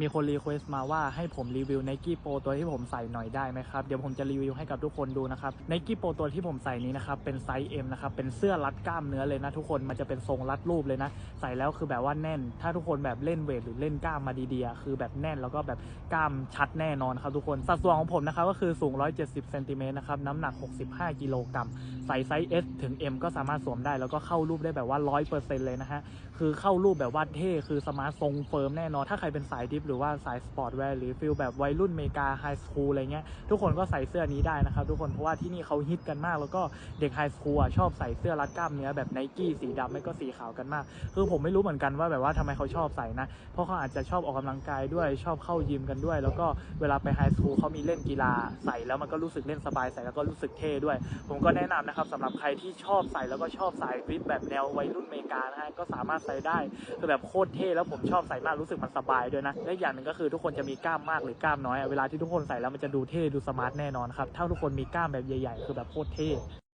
มีคนรีเควสต์มาว่าให้ผมรีวิว Nike Pro ตัวที่ผมใส่หน่อยได้ไหมครับ เดี๋ยวผมจะรีวิวให้กับทุกคนดูนะครับ Nike Pro ตัวที่ผมใส่นี้นะครับ เป็นไซส์ M นะครับ เป็นเสื้อรัดกล้ามเนื้อเลยนะทุกคน มันจะเป็นทรงรัดรูปเลยนะ ใส่แล้วคือแบบว่าแน่น ถ้าทุกคนแบบเล่นเวทหรือเล่นกล้ามมาดีๆ คือแบบแน่นแล้วก็แบบกล้ามชัดแน่นอนครับทุกคน สัดส่วนของผมนะครับก็คือสูง 170เซนติเมตรนะครับ น้ำหนัก 65 กิโลกรัม ใส่ไซส์ S ถึง M ก็สามารถสวมได้ แล้วก็เข้ารูปได้แบบว่า 100%เลยนะฮะ คือเข้ารูปแบบว่าเท่ คือสมาร์ททรงเฟิร์มแน่นอน ถ้าใครเป็นสายดิหรือว่าสายสปอร์ตแวร์หรือฟิลแบบวัยรุ่นเมกาไฮสคูลอะไรเงี้ยทุกคนก็ใส่เสื้อนี้ได้นะครับทุกคนเพราะว่าที่นี่เขาฮิตกันมาก แล้วก็เด็กไฮสคูลอะชอบใส่เสื้อรัดกล้ามเนื้อแบบไนกี้สีดำไม่ก็สีขาวกันมาก คือผมไม่รู้เหมือนกันว่าแบบว่าทำไมเขาชอบใส่นะ เพราะเขาอาจจะชอบออกกำลังกายด้วยชอบเข้ายิมกันด้วย แล้วก็เวลาไปไฮสคูลเขามีเล่นกีฬาใส่แล้วมันก็รู้สึกเล่นสบายใส่แล้วก็รู้สึกเท่ด้วย ผมก็แนะนำนะครับสำหรับใครที่ชอบใส่แล้วก็ชอบสายฟิตแบบแนววัยรุ่นเมกานะฮะก็สามารถใส่ได้คือแบบโคตรเท่แล้วผมชอบใส่มากรู้สึกมันสบายด้วยนะและอีกอย่างหนึ่งก็คือทุกคนจะมีกล้ามมากหรือกล้ามน้อยเวลาที่ทุกคนใส่แล้วมันจะดูเท่ดูสมาร์ทแน่นอนครับถ้าทุกคนมีกล้ามแบบใหญ่ๆคือแบบโคตรเท่